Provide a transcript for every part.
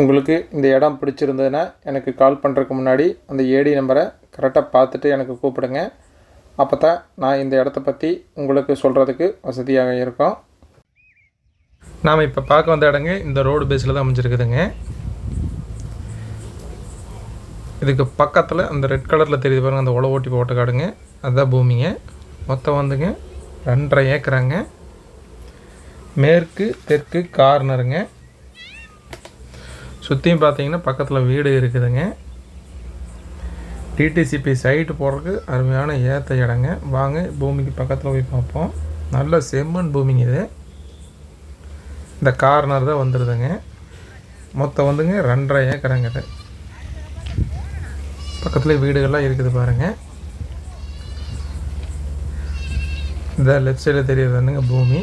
உங்களுக்கு இந்த இடம் பிடிச்சிருந்ததுன்னா எனக்கு கால் பண்ணுறதுக்கு முன்னாடி அந்த ஏடி நம்பரை கரெக்டாக பார்த்துட்டு எனக்கு கூப்பிடுங்க. அப்போ தான் நான் இந்த இடத்த பற்றி உங்களுக்கு சொல்கிறதுக்கு வசதியாக இருக்கும். நாம் இப்போ பார்க்க வந்த இடங்க இந்த ரோடு பேஸில் தான் அமைஞ்சிருக்குதுங்க. இதுக்கு பக்கத்தில் அந்த ரெட் கலரில் தெரியுது பாருங்கள் அந்த உழ ஓட்டி போட்ட காடுங்க. அதுதான் பூமிங்க. மொத்தம் வந்துங்க ரெண்டரை ஏக்கராங்க. மேற்கு தெற்கு கார்னருங்க சுற்றியும் பார்த்தீங்கன்னா பக்கத்தில் வீடு இருக்குதுங்க. டிடிசிபி சைட்டு போகிறதுக்கு அருமையான ஏற்ற இடங்க. வாங்க பூமிக்கு பக்கத்தில் போய் பார்ப்போம். நல்ல செம்மண் பூமிங்க இது. இந்த கார்னர் தான் வந்துடுதுங்க மொத்தம் வந்துங்க ரெண்டரை ஏக்கராங்க இது. பக்கத்தில் வீடுகள்லாம் இருக்குது பாருங்கள் இந்த லெஃப்ட் சைடில் தெரியுதுங்க பூமி.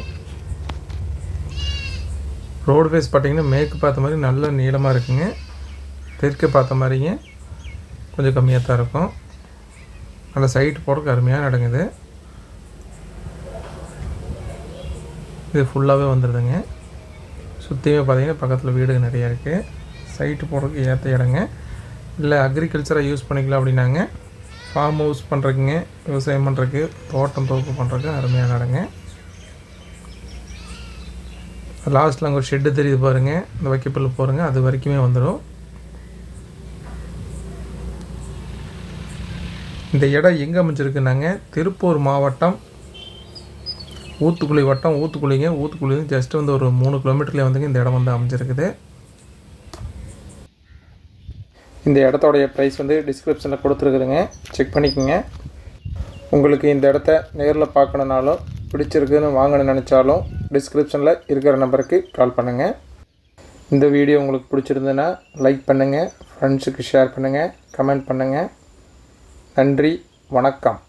ரோடு ஃபேஸ் பார்த்தீங்கன்னா மேற்கு பார்த்த மாதிரி நல்ல நீளமாக இருக்குங்க. தெற்கு பார்த்த மாதிரிங்க கொஞ்சம் கம்மியாக தான் இருக்கும். நல்ல சைட்டு போகிறதுக்கு அருமையாக நடங்குது இது. ஃபுல்லாகவே வந்துடுதுங்க சுற்றியுமே பார்த்தீங்கன்னா பக்கத்தில் வீடுங்க நிறையா இருக்குது சைட்டு போடுறதுக்கு ஏற்ற இடங்க. இல்லை அக்ரிகல்ச்சரை யூஸ் பண்ணிக்கலாம் அப்படின்னாங்க. ஃபார்ம் ஹவுஸ் பண்ணுறதுக்குங்க விவசாயம் பண்ணுறதுக்கு தோட்டம் தோப்பு பண்ணுறதுக்கு அருமையான இடங்க. லாஸ்ட்டில் அங்கே ஒரு ஷெட்டு தெரியுது பாருங்கள் இந்த வைக்கப்பில் போகிறேங்க அது வரைக்குமே வந்துடும் இந்த இடம் எங்கே அமைஞ்சிருக்குனாங்க? திருப்பூர் மாவட்டம் ஊத்துக்குழி வட்டம். ஊத்துக்குழிங்க ஊத்துக்குழி ஜஸ்ட் வந்து ஒரு மூணு கிலோமீட்டர்லேயே வந்துங்க இந்த இடம் வந்து அமைஞ்சிருக்குது. இந்த இடத்தோடைய ப்ரைஸ் வந்து டிஸ்கிரிப்ஷனில் கொடுத்துருக்குதுங்க. செக் பண்ணிக்கோங்க. உங்களுக்கு இந்த இடத்த நேரில் பார்க்கணுனாலும் பிடிச்சிருக்குன்னு வாங்கணும்னு நினச்சாலும் டிஸ்கிரிப்ஷனில் இருக்கிற நம்பருக்கு கால் பண்ணுங்கள் இந்த வீடியோ உங்களுக்கு பிடிச்சிருந்ததுன்னா லைக் பண்ணுங்கள் ஃப்ரெண்ட்ஸுக்கு ஷேர் பண்ணுங்கள் கமெண்ட் பண்ணுங்கள் நன்றி வணக்கம்.